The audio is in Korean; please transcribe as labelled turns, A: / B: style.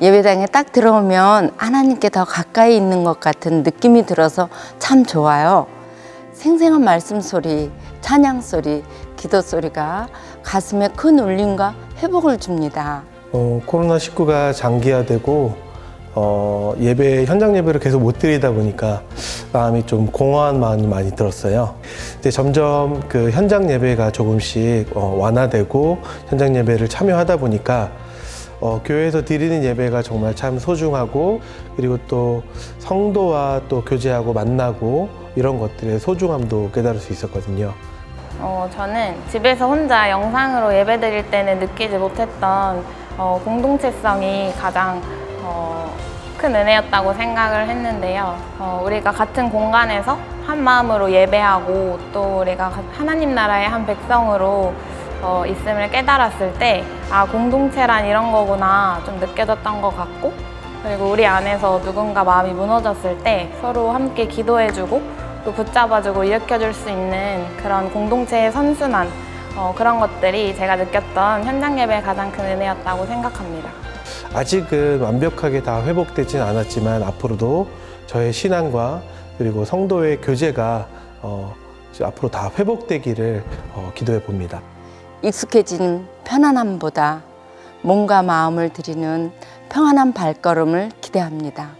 A: 예배당에 딱 들어오면 하나님께 더 가까이 있는 것 같은 느낌이 들어서 참 좋아요. 생생한 말씀 소리, 찬양 소리, 기도 소리가 가슴에 큰 울림과 회복을 줍니다.
B: 어, 코로나19가 장기화되고 어, 예배 현장 예배를 계속 못 드리다 보니까 마음이 좀 공허한 마음이 많이 들었어요. 근데 점점 그 현장 예배가 조금씩 어, 완화되고 현장 예배를 참여하다 보니까 어, 교회에서 드리는 예배가 정말 참 소중하고 그리고 또 성도와 또 교제하고 만나고 이런 것들의 소중함도 깨달을 수 있었거든요.
C: 어, 저는 집에서 혼자 영상으로 예배 드릴 때는 느끼지 못했던 어, 공동체성이 가장 어, 큰 은혜였다고 생각을 했는데요. 어, 우리가 같은 공간에서 한 마음으로 예배하고 또 우리가 가- 하나님 나라의 한 백성으로 어, 있음을 깨달았을 때, 아, 공동체란 이런 거구나 좀 느껴졌던 것 같고, 그리고 우리 안에서 누군가 마음이 무너졌을 때 서로 함께 기도해주고 또 붙잡아주고 일으켜줄 수 있는 그런 공동체의 선순환 어, 그런 것들이 제가 느꼈던 현장 예배의 가장 큰 은혜였다고 생각합니다.
B: 아직은 완벽하게 다 회복되진 않았지만 앞으로도 저의 신앙과 그리고 성도의 교제가 어, 앞으로 다 회복되기를 어, 기도해 봅니다.
A: 익숙해진 편안함보다 몸과 마음을 드리는 평안한 발걸음을 기대합니다.